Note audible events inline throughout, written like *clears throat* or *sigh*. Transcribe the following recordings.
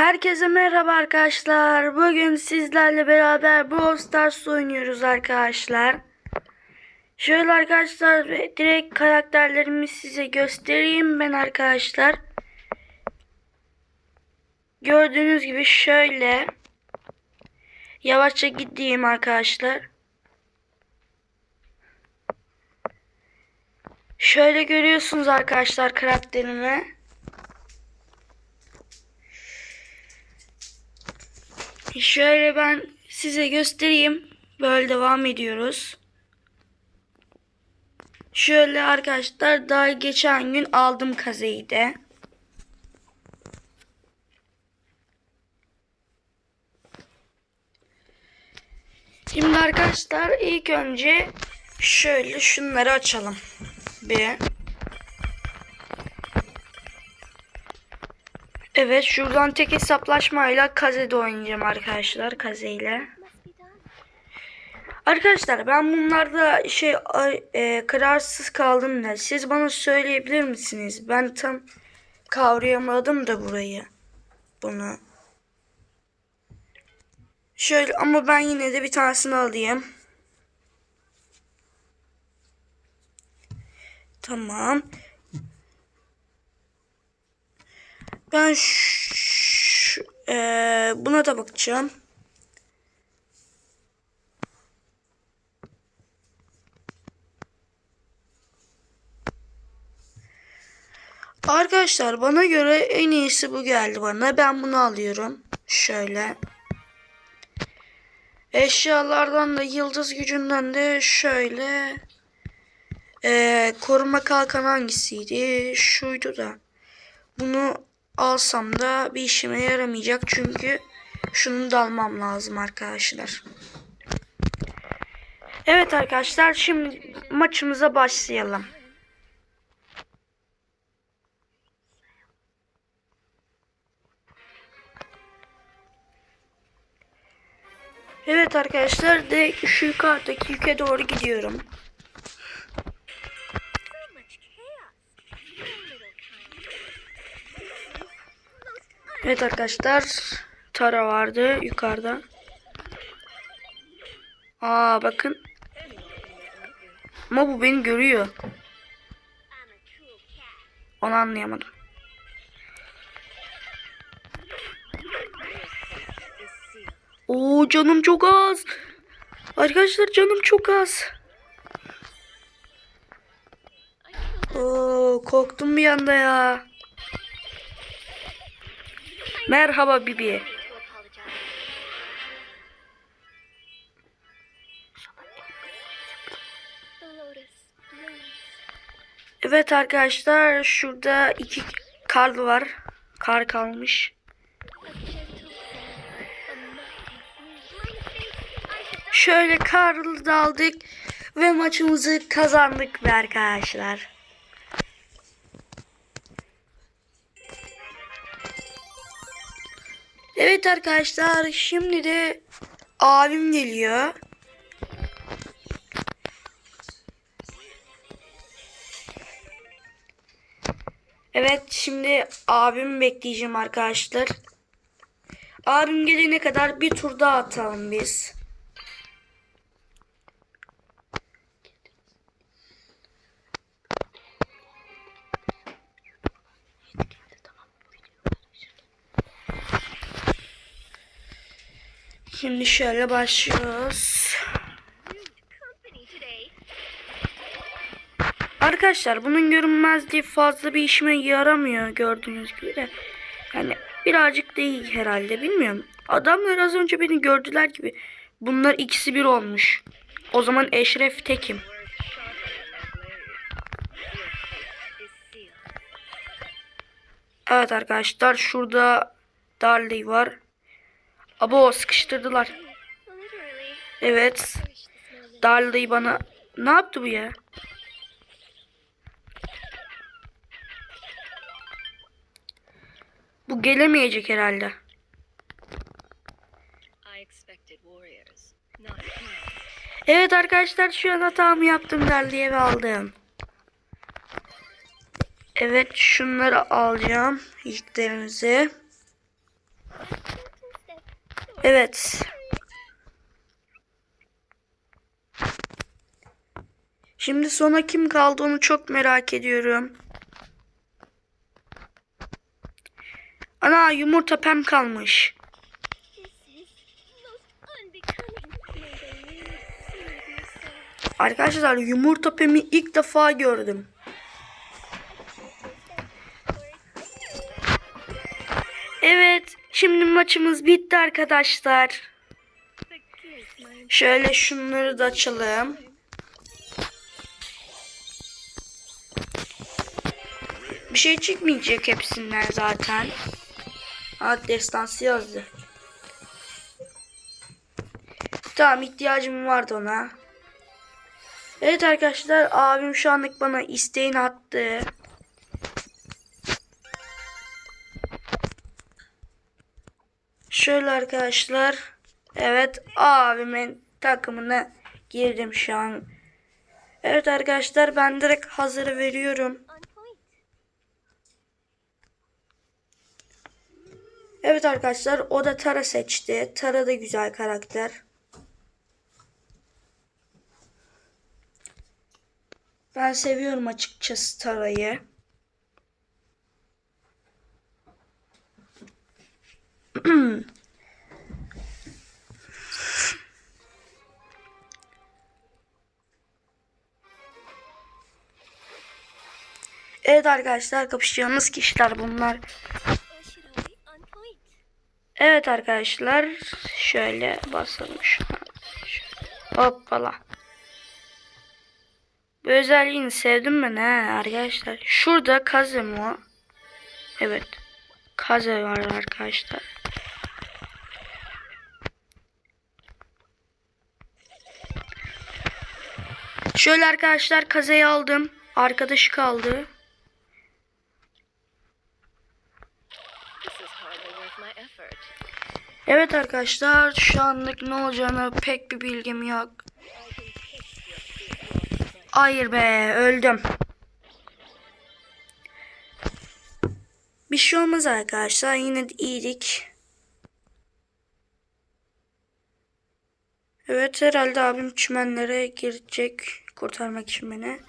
Herkese merhaba arkadaşlar. Bugün sizlerle beraber Brawl Stars oynuyoruz arkadaşlar. Şöyle arkadaşlar direkt karakterlerimi size göstereyim ben arkadaşlar. Gördüğünüz gibi şöyle yavaşça gideyim arkadaşlar. Şöyle görüyorsunuz arkadaşlar karakterimi. Şöyle ben size göstereyim. Böyle devam ediyoruz. Şöyle arkadaşlar daha geçen gün aldım kazeyi de. Şimdi arkadaşlar ilk önce şöyle şunları açalım. Bir. Evet şuradan tek hesaplaşmayla Kaze'de oynayacağım arkadaşlar. Kaze ile. Arkadaşlar ben bunlarda şey e, kararsız kaldım da siz bana söyleyebilir misiniz? Ben tam kavrayamadım da burayı. Bunu. Şöyle ama ben yine de bir tanesini alayım. Tamam. Ben eee, buna da bakacağım. Arkadaşlar bana göre en iyisi bu geldi bana. Ben bunu alıyorum. Şöyle. Eşyalardan da yıldız gücünden de şöyle. Eee, koruma kalkan hangisiydi? Şuydu da. Bunu alsam da bir işime yaramayacak çünkü şunu da almam lazım arkadaşlar. Evet arkadaşlar şimdi maçımıza başlayalım. Evet arkadaşlar de şu yukarıdaki yüke doğru gidiyorum. Evet arkadaşlar Tara vardı yukarıda. Aa bakın. Ama bu beni görüyor. Onu anlayamadım. Oo canım çok az. Arkadaşlar canım çok az. Oo korktum bir anda ya. Merhaba Bibi. Evet arkadaşlar şurada iki kar var. Kar kalmış. Şöyle karlı daldık ve maçımızı kazandık be arkadaşlar. Evet arkadaşlar şimdi de abim geliyor. Evet şimdi abimi bekleyeceğim arkadaşlar. Abim gelene kadar bir tur daha atalım biz. Şöyle başlıyoruz. Arkadaşlar bunun görünmezliği fazla bir işime yaramıyor gördüğünüz gibi de. Yani birazcık değil herhalde bilmiyorum. Adamlar az önce beni gördüler gibi. Bunlar ikisi bir olmuş. O zaman Eşref tekim. Evet arkadaşlar şurada Darley var. Abo sıkıştırdılar. Evet. Darley bana ne yaptı bu ya? Bu gelemeyecek herhalde. Evet arkadaşlar şu an hatamı yaptım Darley'e ve aldım. Evet şunları alacağım. İlklerimizi. Evet. Şimdi sona kim kaldı onu çok merak ediyorum. Ana yumurta pem kalmış. Arkadaşlar yumurta pemi ilk defa gördüm. Evet, şimdi maçımız bitti arkadaşlar. Şöyle şunları da açalım. Bir şey çıkmayacak hepsinden zaten. Ha destansı yazdı. Tamam ihtiyacım vardı ona. Evet arkadaşlar abim şu anlık bana isteğini attı. Şöyle arkadaşlar. Evet abimin takımına girdim şu an. Evet arkadaşlar ben direkt hazır veriyorum. Evet arkadaşlar o da Tara seçti. Tara da güzel karakter. Ben seviyorum açıkçası Tara'yı. *clears throat* Evet arkadaşlar kapışacağımız kişiler bunlar. Evet arkadaşlar şöyle. Şöyle. Hoppala. Bu özelliğini sevdim ben he arkadaşlar. Şurada Kazemo. Evet. Kaze var arkadaşlar. Şöyle arkadaşlar Kaze'yi aldım. Arkadaşı kaldı. Evet arkadaşlar şu anlık ne olacağını pek bir bilgim yok. Hayır be öldüm. Bir şey olmaz arkadaşlar yine de iyiydik. Evet herhalde abim çimenlere girecek kurtarmak için beni.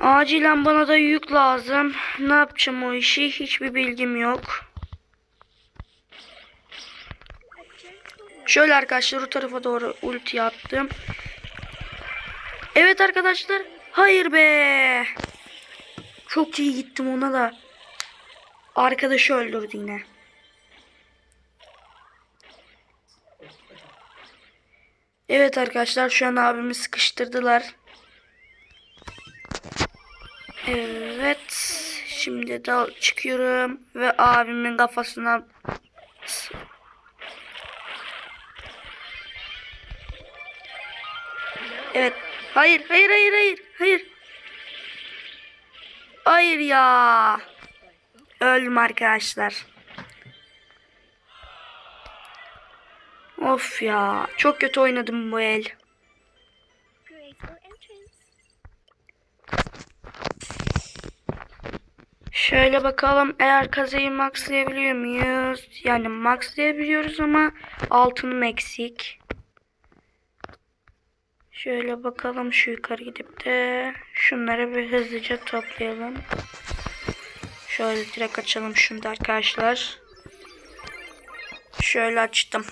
Acilen bana da yük lazım. Ne yapacağım o işi hiçbir bilgim yok. Şöyle arkadaşlar o tarafa doğru ulti attım. Evet arkadaşlar. Hayır be. Çok iyi gittim ona da. Arkadaşı öldürdü yine. Evet arkadaşlar şu an abimi sıkıştırdılar. Evet. Şimdi dal çıkıyorum ve abimin kafasına Evet. Hayır, hayır, hayır, hayır, hayır. Hayır ya. Öldüm arkadaşlar. Of ya. Çok kötü oynadım bu el. Şöyle bakalım eğer kazayı maxlayabiliyor muyuz? Yani maxlayabiliyoruz ama altınım eksik. Şöyle bakalım şu yukarı gidip de şunları bir hızlıca toplayalım. Şöyle direkt açalım şunu da arkadaşlar. Şöyle açtım.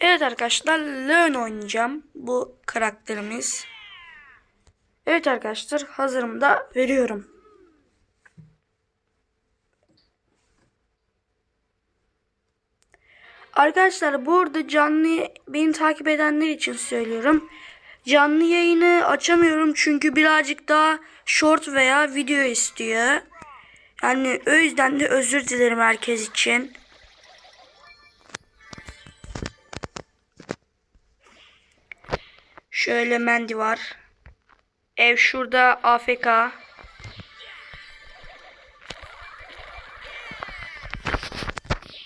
Evet arkadaşlar Leon oynayacağım. Bu karakterimiz. Evet arkadaşlar hazırım da veriyorum. Arkadaşlar bu arada canlı beni takip edenler için söylüyorum. Canlı yayını açamıyorum çünkü birazcık daha short veya video istiyor. Yani o yüzden de özür dilerim herkes için. Şöyle Mendi var. Ev şurada AFK.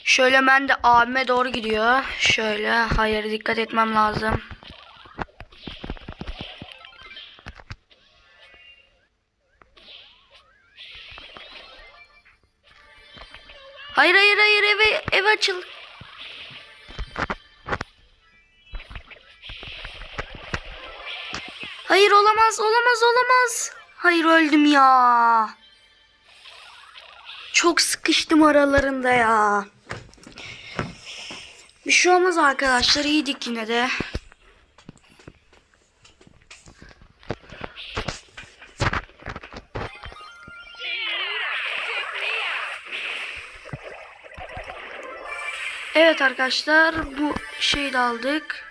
Şöyle ben de abime doğru gidiyor. Şöyle hayır dikkat etmem lazım. Hayır hayır hayır eve eve açıl. Hayır olamaz olamaz olamaz. Hayır öldüm ya. Çok sıkıştım aralarında ya. Bir şey olmaz arkadaşlar iyiydik yine de. Evet arkadaşlar bu şeyi de aldık.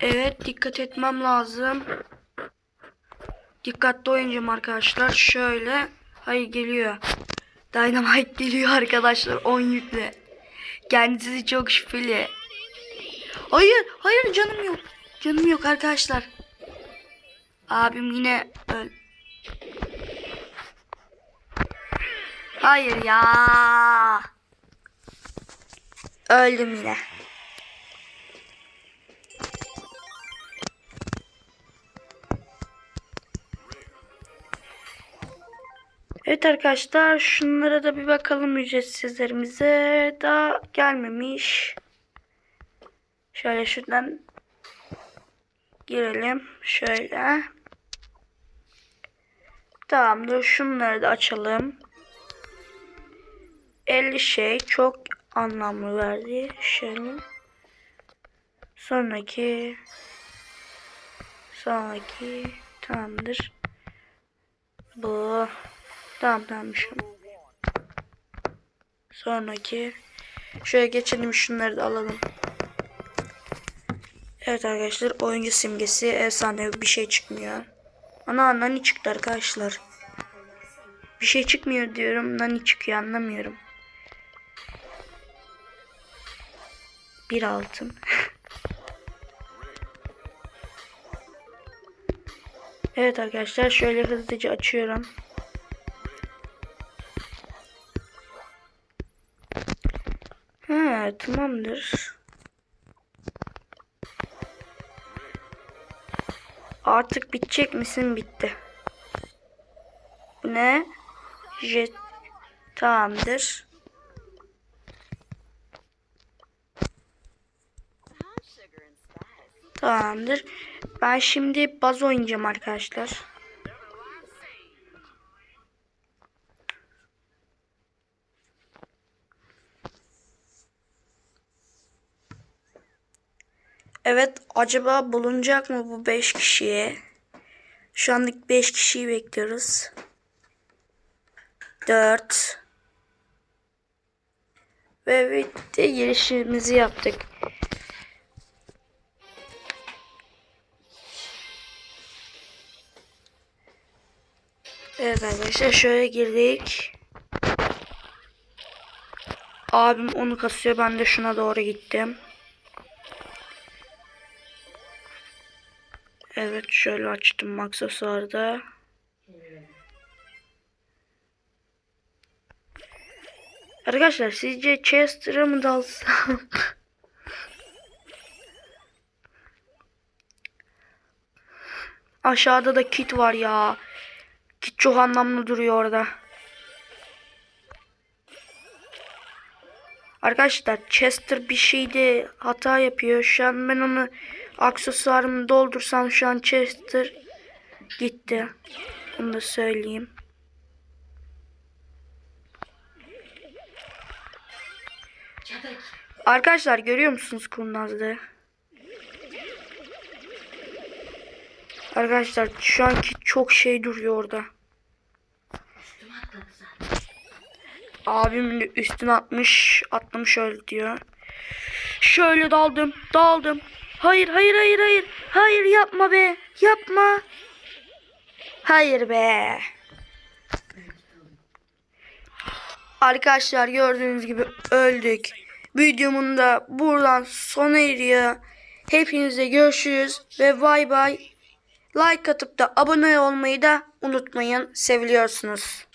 Evet dikkat etmem lazım. Dikkatli oynayacağım arkadaşlar. Şöyle. Hayır geliyor. Dynamite geliyor arkadaşlar. 10 yükle. Kendisi çok şüpheli. Hayır. Hayır canım yok. Canım yok arkadaşlar. Abim yine öl. Hayır ya. Öldüm yine. Evet arkadaşlar şunlara da bir bakalım ücretsizlerimize. Daha gelmemiş. Şöyle şuradan girelim. Şöyle. Tamamdır. Şunları da açalım. 50 şey çok anlamlı verdi. Şöyle. Sonraki sonraki tamamdır. Bu tamam tamammışım. Sonraki şöyle geçelim şunları da alalım. Evet arkadaşlar oyuncu simgesi efsane bir şey çıkmıyor. Ana nani çıktı arkadaşlar. Bir şey çıkmıyor diyorum nani çıkıyor anlamıyorum. Bir altın. *laughs* evet arkadaşlar şöyle hızlıca açıyorum. Tamamdır. Artık bitecek misin? Bitti. Ne? Jet. Tamamdır. Tamamdır. Ben şimdi baz oynayacağım arkadaşlar. Evet acaba bulunacak mı bu 5 kişiye? Şu anlık 5 kişiyi bekliyoruz. 4 Ve bitti girişimizi yaptık. Evet arkadaşlar şöyle girdik. Abim onu kasıyor. Ben de şuna doğru gittim. Evet şöyle açtım aksesuarda. Arkadaşlar sizce Chester'a mı dalsam? Aşağıda da kit var ya. Kit çok anlamlı duruyor orada. Arkadaşlar Chester bir şeyde hata yapıyor. Şu an ben onu aksesuarımı doldursam şu an Chester gitti. Onu da söyleyeyim. Arkadaşlar görüyor musunuz kurnazlığı? Arkadaşlar şu anki çok şey duruyor orada. Abim de üstüne atmış. Atlamış öyle diyor. Şöyle daldım. Daldım. Hayır hayır hayır hayır. Hayır yapma be. Yapma. Hayır be. Arkadaşlar gördüğünüz gibi öldük. Videomun da buradan sona eriyor. Hepinize görüşürüz ve bay bay. Like atıp da abone olmayı da unutmayın. Seviliyorsunuz.